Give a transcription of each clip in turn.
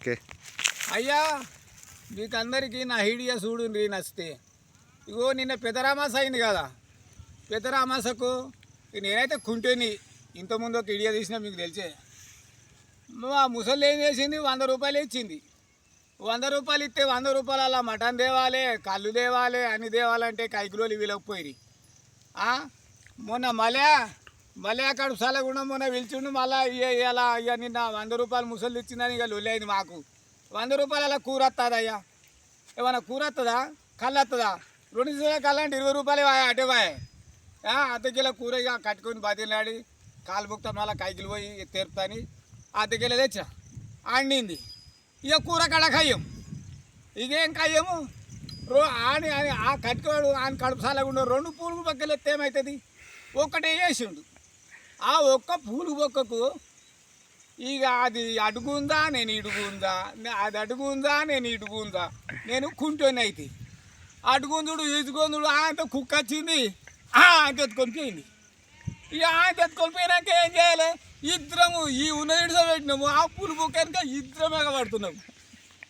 Okay. అయ్యా మీకు అందరికీ నా హీడియా చూడుండ్రి నచ్చితే. ఇగో నిన్న పెదరామాస అయింది కదా. పెదరామాసకు నేనైతే కుంటేని. ఇంతకుముందు ఒక ఇడియా తీసినా మీకు తెలిసే. మా ముసలి ఏం చేసింది? వంద రూపాయలు ఇచ్చింది. వంద రూపాయలు ఇస్తే వంద రూపాయలు అలా మటన్ తేవాలి కళ్ళు తేవాలి అన్ని తేవాలంటే కైకిలోలు వీలకపోయి మొన్న మళ్ళా మళ్ళీ అక్కడ సలగుండా మొన్న పిలిచిండు మళ్ళీ ఇలా ఇక నిన్న వంద రూపాయలు ముసలు ఇచ్చిందని ఇక లొల్లైంది మాకు. వంద రూపాయలు అలా కూర వస్తుంది అయ్యా ఏమన్నా కూర వస్తుందా కళ్ళు వస్తుందా రెండు కిలో కళ్ళు అంటే ఇరవై రూపాయలు వాయా అటే వాయే. అర్ధ కిలో కూర ఇక కట్టుకొని బతిలాడి కాలు బుక్తా మళ్ళీ కైకిలు పోయి తెరుపుతాని. అర్ధ కిలో తెచ్చా? ఆడింది ఇక కూర కడ కయ్యం. ఇదేం కయ్యము? రో ఆని అని ఆ కట్టుకోడు ఆయన కడుపు సాలకుండా రెండు పూలు పక్కలు ఎత్తే ఏమవుతుంది ఒక్కటే వేసిండు ఆ ఒక్క పూలు బొక్కకు ఇక అది అడుగుందా నేను ఇడుగుందా అది అడుగుందా నేను ఇడుగుందా? నేను కుంటోని అయితే. అడుగుందుడు ఈదుగొందుడు ఆయనతో కుక్క వచ్చింది ఆ, ఆయన పోయింది. ఇక ఆయన తెచ్చుకొని పోయినాక ఏం చేయాలి? ఇద్దరము ఈ ఉన్న ఉన్నది పెట్టినాము ఆ పూలు బొక్క ఇద్దరం ఎగబడుతున్నాము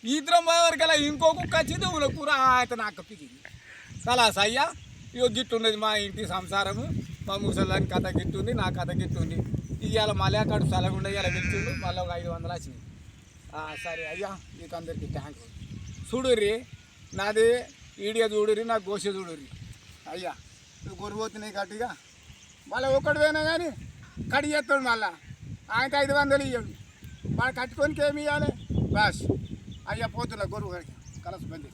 ఇద్దరం పోయేవరకల్లా ఇంకో కుక్క వచ్చింది ఉన్న కూర ఆయన నాకు పిగింది సలాస్ అయ్యా ఇగో గిట్టున్నది మా ఇంటి సంసారము. మా ముసలిదాని కథ గిట్టుంది నా కథ గిట్టుంది. ఇవాళ మళ్ళీ అక్కడ సలగుండా ఇవాళ పిలిచిండు మళ్ళీ ఒక ఐదు వందలు వచ్చింది సరే అయ్యా మీకు అందరికీ థ్యాంక్స్ చూడుర్రి నాది ఈడియా చూడుర్రి నా గోష చూడుర్రి. అయ్యా నువ్వు గొర్రెపోతున్నాయి గట్టిగా. మళ్ళీ ఒకటి పోయినా కానీ కడి చేస్తాడు మళ్ళా. ఆయనకి ఐదు వందలు ఇవ్వండి మళ్ళీ కట్టుకొని ఏమి ఇవ్వాలి బాస్ అయ్యా పోతున్నా గొరువు కడిగి కలసి బండి